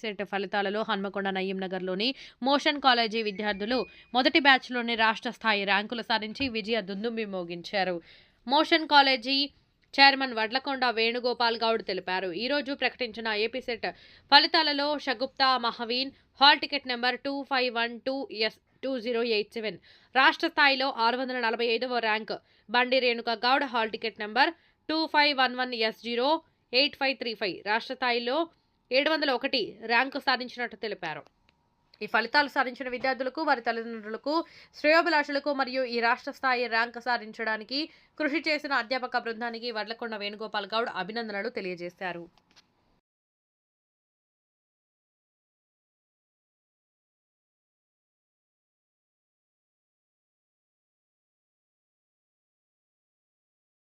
Set ఫలితాలలో హన్మకొండ నయ్యం నగర్లోని మోషన్ కాలేజీ విద్యార్థులు మొదటి బ్యాచ్లోని రాష్ట్ర స్థాయి ర్యాంకులు సాధించి విజయ దుందుంబి మోగించారు motion college chairman Vadlakonda Venugopal Goud తెలిపారు. ఈరోజు ప్రకటించిన ఏపీ సెట్ ఫలితాలలో Shagufta Mahaveen hall ticket number two five one two S two zero eight seven రాష్ట్ర స్థాయిలో ఆరు వందల నలభై ఐదవ rank Bandi Renuka Goud hall ticket number two five one one S zero eight five three five రాష్ట్ర స్థాయిలో ఏడు వందల ఒకటి ర్యాంకు సాధించినట్టు తెలిపారు. ఈ ఫలితాలు సాధించిన విద్యార్థులకు వారి తల్లిదండ్రులకు శ్రేయోభిలాషులకు మరియు ఈ రాష్ట్ర స్థాయి ర్యాంక్ సాధించడానికి కృషి చేసిన అధ్యాపక బృందానికి వడ్లకొండ వేణుగోపాల్ గౌడ్ అభినందనలు తెలియజేశారు.